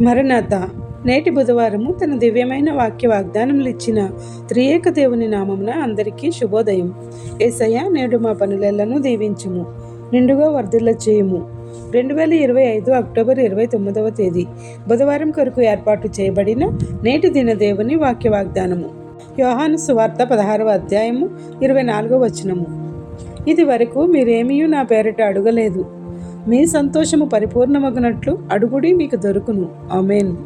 మరణాత. నేటి బుధవారము తన దివ్యమైన వాక్య వాగ్దానములు ఇచ్చిన త్రియేక దేవుని నామమున అందరికీ శుభోదయం. ఏసయ్య నేడు మా పనులను దీవించుము నిండుగా వర్ధిల్ల చేయుము. రెండు వేల ఇరవై ఐదు అక్టోబర్ ఇరవై తొమ్మిదవ తేదీ. బుధవారం కొరకు ఏర్పాటు చేయబడిన నేటి దిన దేవుని వాక్య వాగ్దానము యోహాను సువార్త పదహారవ అధ్యాయము ఇరవై నాలుగవ వచనము. ఇది వరకు మీరేమీ నా పేరిట అడగలేదు. మీ సంతోషము పరిపూర్ణమగునట్లు అడుగుడి మీకు దొరుకును. ఆమెన్.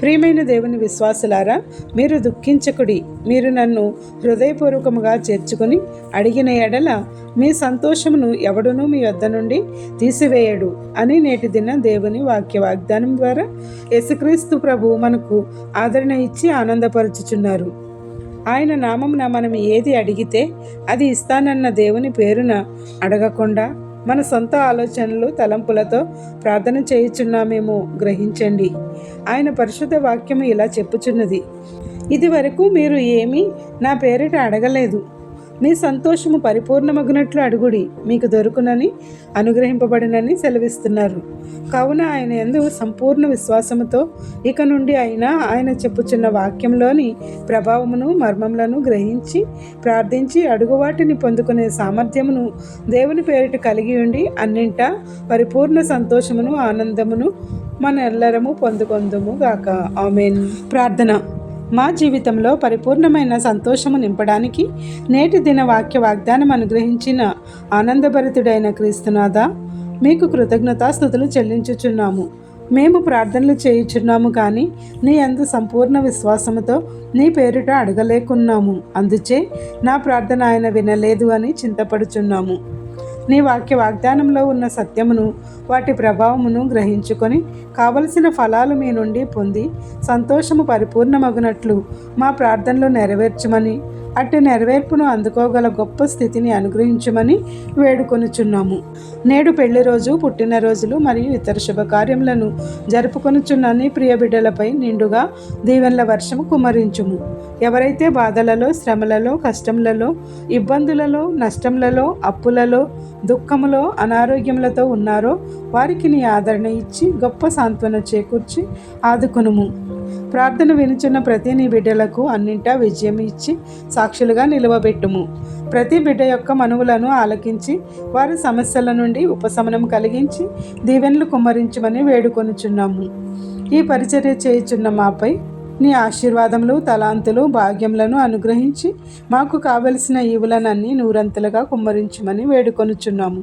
ప్రియమైన దేవుని విశ్వాసులారా మీరు దుఃఖించకుడి. మీరు నన్ను హృదయపూర్వకముగా చేర్చుకొని అడిగిన ఎడల మీ సంతోషమును ఎవడునూ మీ వద్ద నుండి తీసివేయడు అని నేటి దిన దేవుని వాక్య వాగ్దానం ద్వారా యేసుక్రీస్తు ప్రభు మనకు ఆదరణ ఇచ్చి ఆనందపరుచుచున్నారు. ఆయన నామమున మనం ఏది అడిగితే అది ఇస్తానన్న దేవుని పేరున అడగకుండా మన సొంత ఆలోచనలు తలంపులతో ప్రార్థన చేయుచున్నామేమో గ్రహించండి. ఆయన పరిశుద్ధ వాక్యము ఇలా చెప్పుచున్నది. ఇది వరకు మీరు ఏమీ నా పేరిట అడగలేదు. మీ సంతోషము పరిపూర్ణమగినట్లు అడుగుడి. మీకు దొరుకునని అనుగ్రహింపబడినని సెలవిస్తున్నారు. కావున ఆయన ఎందు సంపూర్ణ విశ్వాసముతో ఇక నుండి అయినా ఆయన చెప్పుచున్న వాక్యంలోని ప్రభావమును మర్మములను గ్రహించి ప్రార్థించి అడుగువాటిని పొందుకునే సామర్థ్యమును దేవుని పేరిట కలిగి ఉండి అన్నింటా పరిపూర్ణ సంతోషమును ఆనందమును మన ఎల్లరము పొందుకొందుము గాక. ఆమెన్. ప్రార్థన. మా జీవితంలో పరిపూర్ణమైన సంతోషము నింపడానికి నేటి దిన వాక్య వాగ్దానం అనుగ్రహించిన ఆనందభరితుడైన క్రీస్తునాథ మీకు కృతజ్ఞతాస్థుతులు చెల్లించుచున్నాము. మేము ప్రార్థనలు చేయుచున్నాము కానీ నీ అందు సంపూర్ణ విశ్వాసముతో నీ పేరిట అడగలేకున్నాము. అందుచే నా ప్రార్థన ఆయన వినలేదు అని చింతపడుచున్నాము. నీ వాక్య వాగ్దానంలో ఉన్న సత్యమును వాటి ప్రభావమును గ్రహించుకొని కావలసిన ఫలాలు మీ నుండి పొంది సంతోషము పరిపూర్ణమగునట్లు మా ప్రార్థనలు నెరవేర్చమని అట్టి నెరవేర్పును అందుకోగల గొప్ప స్థితిని అనుగ్రహించమని వేడుకొనుచున్నాము. నేడు పెళ్ళి రోజు పుట్టినరోజులు మరియు ఇతర శుభకార్యములను జరుపుకొనుచున్న నీ ప్రియ బిడ్డలపై నిండుగా దీవెనల వర్షము కుమరించుము. ఎవరైతే బాధలలో శ్రమలలో కష్టములలో ఇబ్బందులలో నష్టములలో అప్పులలో దుఃఖములో అనారోగ్యములతో ఉన్నారో వారికి నీ ఆదరణ ఇచ్చి గొప్ప సాంత్వన చేకూర్చి ఆదుకునుము. ప్రార్థన వినుచున్న ప్రతి నీ బిడ్డలకు అన్నింటా విజయం ఇచ్చి సాక్షులుగా నిలవబెట్టుము. ప్రతి బిడ్డ యొక్క మనువులను ఆలకించి వారి సమస్యల నుండి ఉపశమనం కలిగించి దీవెనలు కుమ్మరించమని వేడుకొనుచున్నాము. ఈ పరిచర్య చేయుచున్న మాపై నీ ఆశీర్వాదములు తలాంతులు భాగ్యములను అనుగ్రహించి మాకు కావలసిన ఈవులనన్నీ నూరంతులుగా కుమ్మరించమని వేడుకొనుచున్నాము.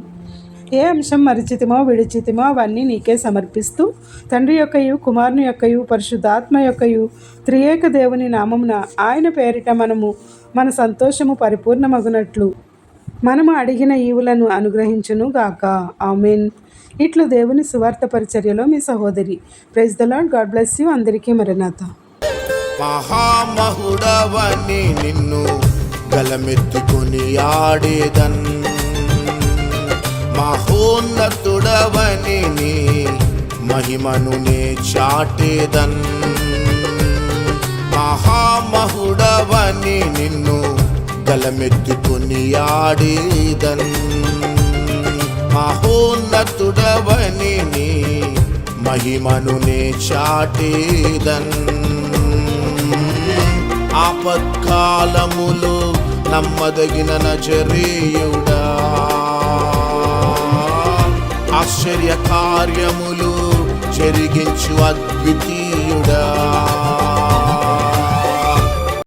ఏ అంశం మరిచితిమో విడిచితిమో అవన్నీ నీకే సమర్పిస్తూ తండ్రి యొక్కయు కుమారుని యొక్కయు పరిశుద్ధాత్మ యొక్కయు త్రియేక దేవుని నామమున ఆయన పేరిట మనము మన సంతోషము పరిపూర్ణమగునట్లు మనము అడిగిన ఈవులను అనుగ్రహించును గాక. ఆమెన్. ఇట్లు దేవుని సువార్త పరిచర్యలో మీ సహోదరి. Praise the Lord God bless you అందరికీ మరణాత. మహామహుడవని నిన్ను గలమెత్తుకొని ఆడేదన్ మహోన్నతుడవని నీ మహిమను నే చాటేదన్. మహామహుడవని నిన్ను గలమెత్తుకుని ఆడేదన్. మహోన్నతుడవని నీ మహిమను నే చాటేదన్. ఆపత్కాలములో నమ్మదగిన నజరేయుడా ఆశ్చర్య కార్యములు జరిగించు అద్వితీయుడా.